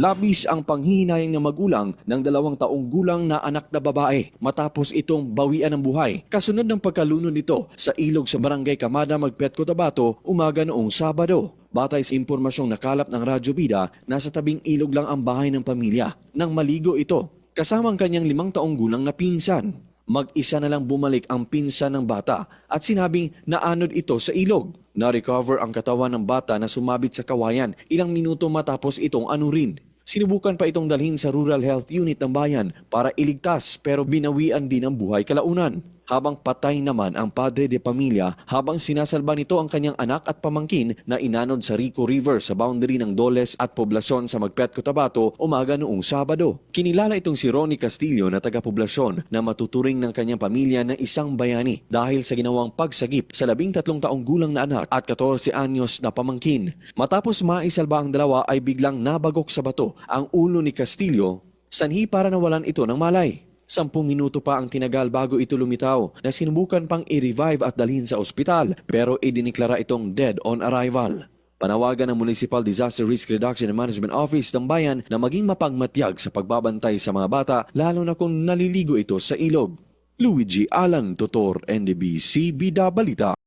Labis ang panghihinayang ng magulang ng dalawang taong gulang na anak na babae matapos itong bawian ng buhay. Kasunod ng pagkalunod nito sa ilog sa barangay Kamada, Magpet, Cotabato, umaga noong Sabado. Batay sa impormasyong nakalap ng Radyo Bida, nasa tabing ilog lang ang bahay ng pamilya. Nang maligo ito, kasama ang kanyang limang taong gulang na pinsan. Mag-isa na lang bumalik ang pinsan ng bata at sinabing naanod ito sa ilog. Na-recover ang katawan ng bata na sumabit sa kawayan ilang minuto matapos itong anurin. Sinubukan pa itong dalhin sa Rural Health Unit ng bayan para iligtas pero binawian din ang buhay kalaunan. Habang patay naman ang padre de pamilya habang sinasalba nito ang kanyang anak at pamangkin na inanod sa Rico River sa boundary ng Doles at poblasyon sa Magpet, Cotabato umaga noong Sabado. Kinilala itong si Ronnie Castillo na taga-poblasyon na matuturing ng kanyang pamilya na isang bayani dahil sa ginawang pagsagip sa labing tatlong taong gulang na anak at 14 anyos na pamangkin. Matapos maisalba ang dalawa ay biglang nabagok sa bato ang ulo ni Castillo sanhi para nawalan ito ng malay. Sampung minuto pa ang tinagal bago ito lumitaw na sinubukan pang i-revive at dalhin sa ospital pero idiniklara itong dead on arrival. Panawagan ng Municipal Disaster Risk Reduction and Management Office ng bayan na maging mapagmatyag sa pagbabantay sa mga bata lalo na kung naliligo ito sa ilog. Luigi Alan Totor, NDBC Bida Balita.